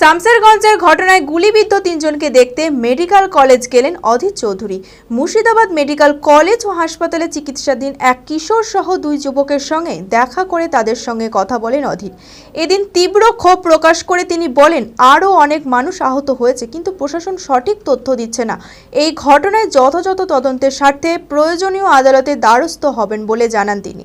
শামসেরগঞ্জের ঘটনায় গুলিবিদ্ধ তিনজনকে দেখতে মেডিকেল কলেজ গেলেন অধীর চৌধুরী। মুর্শিদাবাদ মেডিকেল কলেজ ও হাসপাতালে চিকিৎসাধীন এক কিশোর সহ দুই যুবকের সঙ্গে দেখা করে তাদের সঙ্গে কথা বলেন অধীর। এদিন তীব্র ক্ষোভ প্রকাশ করে তিনি বলেন আরও অনেক মানুষ আহত হয়েছে, কিন্তু প্রশাসন সঠিক তথ্য দিচ্ছে না। এই ঘটনায় যথাযথ তদন্তের স্বার্থে প্রয়োজনীয় আদালতে দ্বারস্থ হবেন বলে জানান তিনি।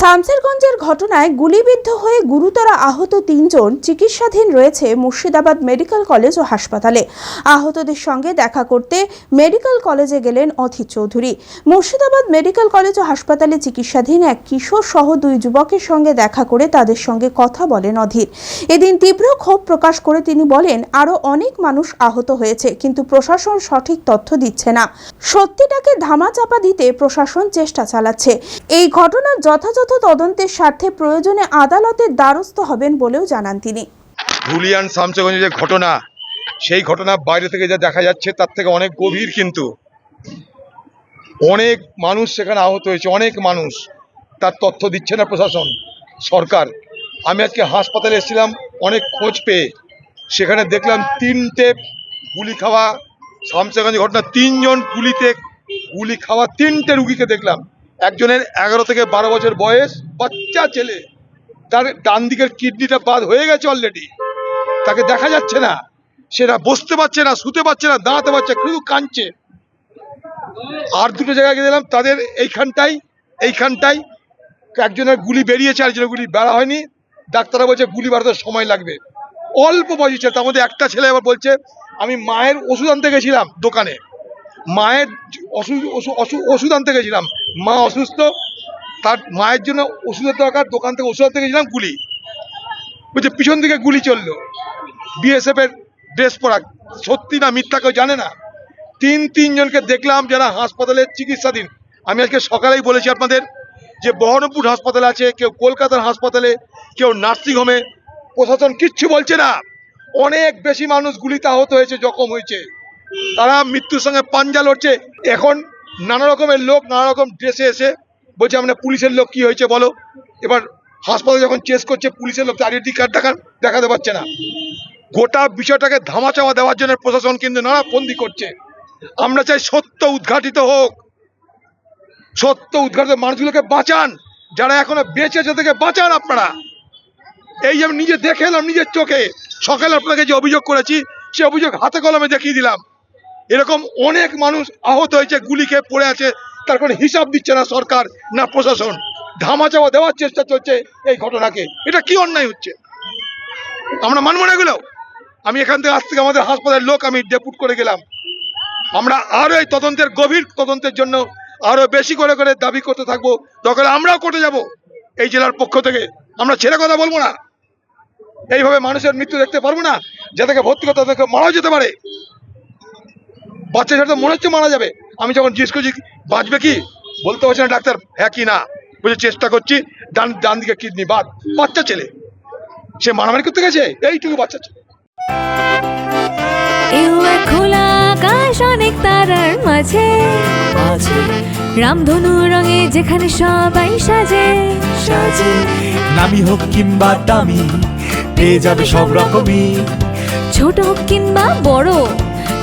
শামসেরগঞ্জের ঘটনায় গুলিবিদ্ধ হয়ে গুরুতর আহত তিনজন চিকিৎসাধীন রয়েছে মুর্শিদাবাদ মেডিকেল কলেজ ও হাসপাতালে। আহতদের সঙ্গে দেখা করতে মেডিকেল কলেজে গেলেন অধীর চৌধুরী। মুর্শিদাবাদ মেডিকেল কলেজ ও হাসপাতালে চিকিৎসাধীন এক কিশোর সহ দুই যুবকের সঙ্গে দেখা করে তাদের সঙ্গে কথা বলেন অধীর। এদিন তীব্র ক্ষোভ প্রকাশ করে তিনি বলেন আরও অনেক মানুষ আহত হয়েছে, কিন্তু প্রশাসন সঠিক তথ্য দিচ্ছে না। সত্যিটাকে ধামাচাপা দিতে প্রশাসন চেষ্টা চালাচ্ছে। এই ঘটনার যথাযথ তদন্তের স্বার্থে প্রয়োজনে আদালতের দ্বারস্থ হবেন বলেও জানান তিনি। ধুলিয়ান শামসগঞ্জের যে ঘটনা, সেই ঘটনা বাইরে থেকে যা দেখা যাচ্ছে, তার থেকে অনেক গভীর কিন্তু। অনেক মানুষ সেখানে আহত হয়েছে, অনেক মানুষ। তার তথ্য দিচ্ছে না প্রশাসন, সরকার। আমি আজকে হাসপাতালে এসেছিলাম, অনেক খোঁজ পেয়ে। সেখানে দেখলাম তিনটে গুলি খাওয়া, শামসগঞ্জ ঘটনা, তিনজন গুলিতে গুলি খাওয়া তিনটে রুগীকে দেখলাম। একজনের এগারো থেকে বারো বছর বয়স, বাচ্চা ছেলে। তার ডান দিকের কিডনিটা বাদ হয়ে গেছে অলরেডি তাকে দেখা যাচ্ছে না। সেটা বসতে পারছে না, শুতে পারছে না, দাঁড়াতে পারছে শুধু কাঁদছে। আর দুটো জায়গায় গিয়ে দিলাম তাদের এইখানটাই এইখানটাই একজনের গুলি বেরিয়েছে, আরেকজনের গুলি বেড়া হয়নি। ডাক্তাররা বলছে, গুলি বাড়াতে সময় লাগবে। অল্প বয়সী ছেলে, তার মধ্যে একটা ছেলে আবার বলছে, আমি মায়ের ওষুধ আনতে গেছিলাম দোকানে। মায়ের ওষুধ আনতে গেছিলাম। মা অসুস্থ, তার মায়ের জন্য ওষুধের দরকার, দোকান থেকে ওষুধ আনতে গেছিলাম, গুলি। বলছে, পিছন দিকে গুলি চলল। বিএসএফ এর ড্রেস পরা, সত্যি না মিথ্যা কেউ জানে না? তিন তিনজনকে দেখলাম যারা হাসপাতালে চিকিৎসাধীন। আমি আজকে সকালেই বলেছি আপনাদের যে বহরমপুর হাসপাতালে আছে, কেউ কলকাতার হাসপাতালে, কেউ নার্সিং হোমে, প্রশাসন কিচ্ছু বলছে না। অনেক বেশি মানুষ গুলিতে আহত হয়েছে, জখম হয়েছে। তারা মৃত্যুর সঙ্গে পাঞ্জা লড়ছে। এখন নানা রকমের লোক, নানা রকম ড্রেসে এসে বলছে, আমরা পুলিশের লোক, কি হয়েছে বলো? এবার হাসপাতালে যখন চেস করছে, পুলিশের লোক আইডেন্টি কার্ড দেখা, দেখাতে পারছে না। গোটা বিষয়টাকে ধামাচাপা দেওয়ার জন্য প্রশাসন কিন্তু নানা ফন্দি করছে। আমরা চাই সত্য উদ্ঘাটিত হোক। সত্য উদ্ঘাটিত মানুষগুলোকে বাঁচান। যারা এখনও বেঁচে আছে থেকে বাঁচান আপনারা। এই যে আমি নিজে দেখে এলাম, নিজের চোখে। সকালে আপনাকে যে অভিযোগ করেছি, সে অভিযোগ হাতে কলমে দেখিয়ে দিলাম। এরকম অনেক মানুষ আহত হয়েছে, গুলি খেয়ে পড়ে আছে, তার কোনো হিসাব দিচ্ছে না সরকার না প্রশাসন। ধামাচাপা দেওয়ার চেষ্টা চলছে এই ঘটনাকে। এটা কি অন্যায় হচ্ছে? আমরা মানব না এগুলো। আমি এখান থেকে আজ থেকে আমাদের হাসপাতালের লোক আমি ডেপুট করে গেলাম। আমরা আরও এই তদন্তের গভীর তদন্তের জন্য আরও বেশি করে করে দাবি করতে থাকব। দরকার আমরাও করতে যাব এই জেলার পক্ষ থেকে। আমরা ছেড়ে কথা বলব না। এইভাবে মানুষের মৃত্যু দেখতে পারব না, যাদেরকে ভর্তি করতে তাদেরকে মারাও যেতে পারে। বাচ্চা ছেলে তো মনে হচ্ছে মারা যাবে। আমি যখন জিজ্ঞেস করছি বাঁচবে কি? বলতে পারছি না ডাক্তার হ্যাঁ কি না? বুঝে চেষ্টা করছি ডান ডান দিকে কিডনি বাদ। বাচ্চা ছেলে। সে মারামারি করতে গেছে? এইটুকু বাচ্চা ছেলে। খোলা আকাশ অনেক তারার মাঝে। রামধনু রঙে যেখানে সবাই সাজে। সাজে। নামি হোক কিংবা দামি পেয়ে যাবে সব রকমই। ছোট হোক কিংবা বড়